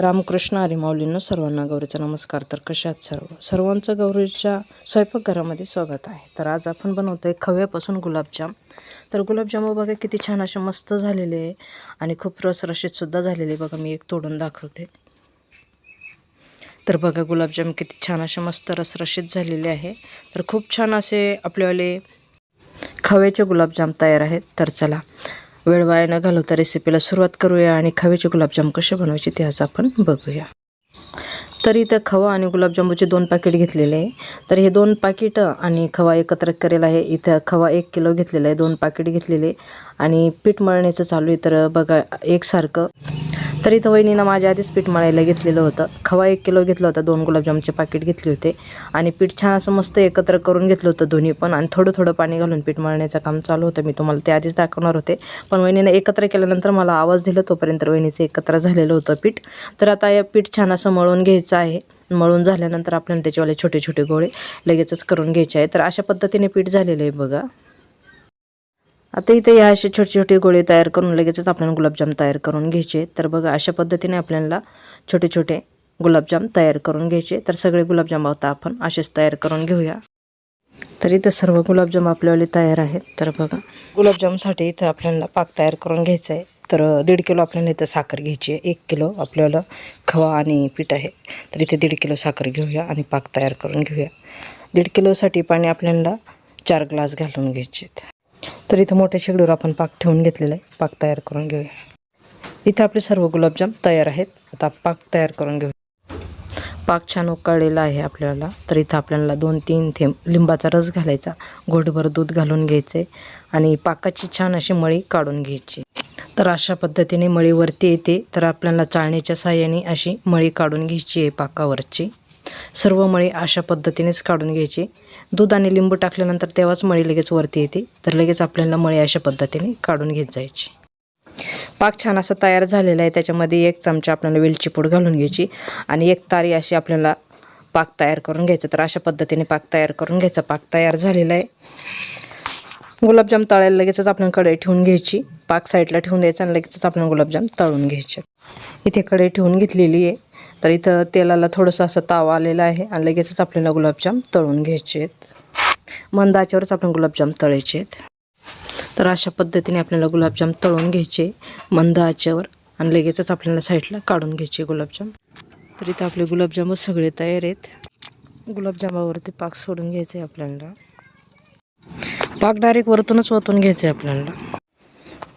रामकृष्ण हरी सर्वांना गौरीचा नमस्कार. तर कशात सर्व? सर्वांचं गौरीच्या स्वयंपाकघरामध्ये स्वागत आहे. तर आज आपण बनवतो आहे खव्यापासून गुलाबजाम. तर गुलाबजाम हो बघा किती छान असे मस्त झालेले आहे. आणि खूप रसरशीतसुद्धा झालेले आहे. बघा मी एक तोडून दाखवते. तर बघा गुलाबजाम किती छान असे मस्त रसरशीत झालेले आहे. तर खूप छान असे आपल्यावाले खव्याचे गुलाबजाम तयार आहेत. तर चला वेळ वाया न घालवता रेसिपीला सुरुवात करूया आणि खव्याचे गुलाबजाम कसे बनवायचे ते आज आपण बघूया. तर इथं खवा आणि गुलाबजामुचे दोन पाकिट घेतलेले आहे. तर हे दोन पाकिट आणि खवा एकत्र करेल आहे. इथं खवा एक किलो घेतलेला आहे. दोन पाकिट घेतलेले आणि पीठ मळण्याचं चालू आहे. तर बघा एकसारखं तर इथं वहिनीनं माझ्या आधीच पीठ मळायला घेतलेलं होतं. खवा एक किलो घेतलं होतं दोन गुलाबजामचे पाकिट घेतले होते. आणि पीठ छान असं मस्त एकत्र करून घेतलं होतं दोन्ही पण. आणि थोडं थोडं पाणी घालून पीठ मळण्याचं काम चालू होतं. मी तुम्हाला ते आधीच दाखवणार होते. पण वहिनीनं एकत्र केल्यानंतर मला आवाज दिला तोपर्यंत वहिनीचं एकत्र झालेलं होतं पीठ. तर आता या पीठ छान असं मळून घ्यायचं आहे. मळून झाल्यानंतर आपल्याला त्याच्यावाले छोटे छोटे गोळे लगेचच करून घ्यायचे आहे तर अशा पद्धतीने पीठ झालेलं आहे बघा. आता इथे या असे छोटे छोटे गोळे तयार करून लगेचच आपल्याला गुलाबजाम तयार करून घ्यायचे तर बघा अशा पद्धतीने आपल्याला छोटे छोटे गुलाबजाम तयार करून घ्यायचे तर सगळे गुलाबजाम आता आपण असेच तयार करून घेऊया. तर इथं सर्व गुलाबजाम आपल्यावाले तयार आहेत. तर बघा गुलाबजामसाठी इथं आपल्याला पाक तयार करून घ्यायचा आहे. तर दीड किलो आपल्याला इथं साखर घ्यायची आहे. एक किलो आपल्याला खवा आणि पीठ आहे. तर इथे दीड किलो साखर घेऊया आणि पाक तयार करून घेऊया. दीड किलोसाठी पाणी आपल्याला चार ग्लास घालून घ्यायचे आहेत. तर इथं मोठ्या शेगडीवर आपण पाक ठेवून घेतलेला आहे. पाक तयार करून घेऊया. इथं आपले सर्व गुलाबजाम तयार आहेत. आता पाक तयार करून घेऊ. पाक छान उकळलेला आहे आपल्याला. तर इथं आपल्याला दोन तीन थेंब लिंबाचा रस घालायचा. घोटभर दूध घालून घ्यायचे आणि पाकाची छान अशी मळी काढून घ्यायची. तर अशा पद्धतीने मळी वरती येते. तर आपल्याला चाळणीच्या साह्याने अशी मळी काढून घ्यायची आहे पाकावरची. सर्व मळी अशा पद्धतीनेच काढून घ्यायची. दूध आणि लिंबू टाकल्यानंतर तेव्हाच मळी लगेच वरती येते. तर लगेच आपल्याला मळी अशा पद्धतीने काढून घेत जायची. पाक छान असा तयार झालेला आहे. त्याच्यामध्ये एक चमचा आपल्याला वेलची पूड घालून घ्यायची आणि एक तारी अशी आपल्याला पाक तयार करून घ्यायचं. तर अशा पद्धतीने पाक तयार करून घ्यायचा. पाक तयार झालेला आहे. गुलाबजाम तळायला लगेचच आपण कढई ठेवून घ्यायची. पाक साईडला ठेवून द्यायचं आणि लगेचच आपण गुलाबजाम तळून घ्यायचे. इथे कढई ठेवून घेतलेली आहे. तर इथं तेलाला थोडंसं असं तावा आलेला आहे आणि लगेचच आपल्याला गुलाबजाम तळून घ्यायचे आहेत. मंद आचेवरच आपण गुलाबजाम तळायचे आहेत. तर अशा पद्धतीने आपल्याला गुलाबजाम तळून घ्यायचे मंद आचेवर आणि लगेचच आपल्याला साईडला काढून घ्यायचे गुलाबजाम. तर इथं आपले गुलाबजाम सगळे तयार आहेत. गुलाबजामावरती पाक सोडून घ्यायचे आहे आपल्याला. पाक डायरेक्ट वरतूनच ओतून घ्यायचे आहे आपल्याला.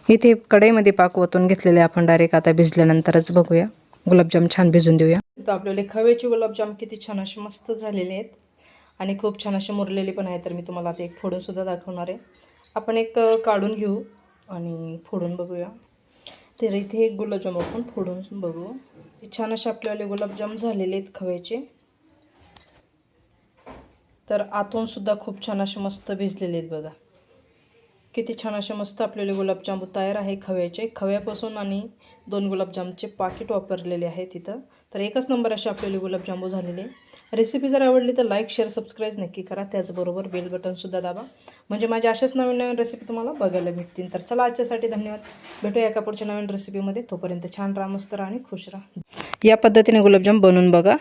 इथे कढईमध्ये पाक ओतून घेतलेले आपण डायरेक्ट आता भिजल्यानंतरच बघूया. गुलाबजाम छान भिजून देऊया. तर आपल्याला खव्याचे गुलाबजाम किती छान असे मस्त झालेले आहेत. आणि खूप छान असे मुरलेले पण आहेत. तर मी तुम्हाला आता एक फोडून सुद्धा दाखवणार आहे. आपण एक काढून घेऊ आणि फोडून बघूया. तर इथे एक गुलाबजाम आपण फोडून बघू. छान असे आपल्यावाले गुलाबजाम झालेले आहेत खव्याचे तर आतून सुद्धा खूप छान असे मस्त भिजलेले आहेत बघा. किती छान असे मस्त आपलेले गुलाबजामू तयार आहे खव्याचे. खव्यापासून आणि दोन गुलाबजामचे पाकिट वापरलेले आहेत तिथं. तर एकच नंबर असे आपलेले गुलाबजामू झालेले. रेसिपी जर आवडली तर लाईक शेअर सबस्क्राईब नक्की करा. त्याचबरोबर बेल बटनसुद्धा दाबा. म्हणजे माझ्या अशाच नवीन नवीन रेसिपी तुम्हाला बघायला भेटतील. तर चला आजच्यासाठी धन्यवाद. भेटूया एका पुढच्या नवीन रेसिपीमध्ये तोपर्यंत छान राहा मस्त राहा आणि खुश राहा. या पद्धतीने गुलाबजाम बनवून बघा.